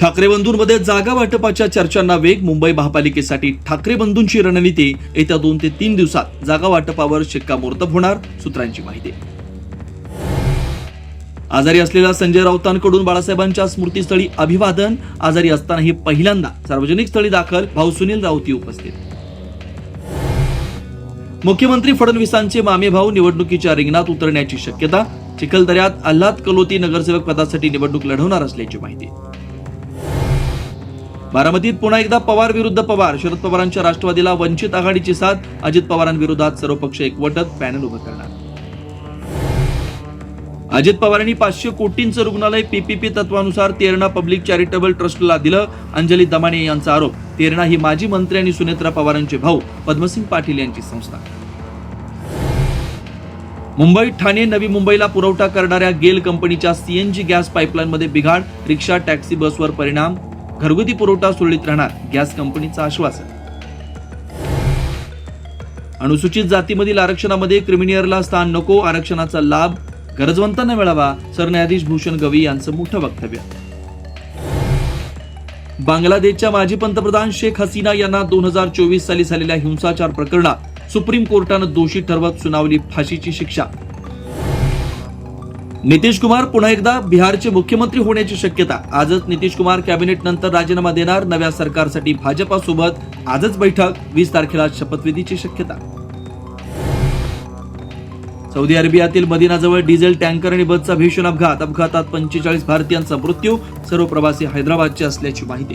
ठाकरे बंधूंमध्ये जागा वाटपाच्या चर्चांना वेग मुंबई महापालिकेसाठी ठाकरे बंधूंची रणनीती येत्या दोन ते तीन दिवसात जागा वाटपावर शिक्कामोर्तब होणार सूत्रांची माहिती. आजारी असलेल्या संजय राऊतांकडून बाळासाहेबांच्या स्मृतीस्थळी अभिवादन. आजारी असतानाही पहिल्यांदा सार्वजनिक स्थळी दाखल भाऊ सुनील राऊती उपस्थित. मुख्यमंत्री फडणवीसांचे मामे भाऊ निवडणुकीच्या रिंगणात उतरण्याची शक्यता. चिखलदऱ्यात आल्हाद कलोती नगरसेवक पदासाठी निवडणूक लढवणार असल्याची माहिती. बारामतीत पुन्हा एकदा पवार विरुद्ध पवार. शरद पवारांच्या राष्ट्रवादीला वंचित आघाडीची साथ अजित पवारांविरोधात सर्वपक्ष एकवटत पॅनल उभं करणार. अजित पवारांनी पाचशे कोटींचं रुग्णालय पीपीपी तत्वानुसार तेरणा पब्लिक चॅरिटेबल ट्रस्टला दिलं. अंजली दमाने यांचा आरोप. तेरणा ही माजी मंत्री आणि सुनेत्रा पवारांचे भाऊ पद्मसिंग पाटील यांची संस्था. मुंबई ठाणे नवी मुंबईला पुरवठा करणाऱ्या गेल कंपनीच्या सीएनजी गॅस पाईपलाईनमध्ये बिघाड रिक्षा टॅक्सी बसवर परिणाम घरगुती पुरवठा सुरळीत राहणार गॅस कंपनीचं आश्वासन. अनुसूचित जातीमधील आरक्षणामध्ये क्रिमिनियरला स्थान नको आरक्षणाचा लाभ गरजवंतांना मिळावा सरन्यायाधीश भूषण गवई यांचं मोठं वक्तव्य. बांगलादेशच्या माजी पंतप्रधान शेख हसीना यांना दोन हजार चोवीस साली झालेल्या हिंसाचार प्रकरणात सुप्रीम कोर्टानं दोषी ठरवत सुनावली फाशीची शिक्षा. नितीश कुमार पुन्हा एकदा बिहारचे मुख्यमंत्री होण्याची शक्यता. आजच नितीश कुमार कॅबिनेट नंतर राजीनामा देणार. नव्या सरकारसाठी भाजपासोबत आजच बैठक. वीस तारखेला शपथविधीची शक्यता. सौदी अरेबियातील मदिनाजवळ डिझेल टँकर आणि बसचा भीषण अपघात. अपघातात पंचेचाळीस भारतीयांचा मृत्यू. सर्व प्रवासी हैदराबादचे असल्याची माहिती.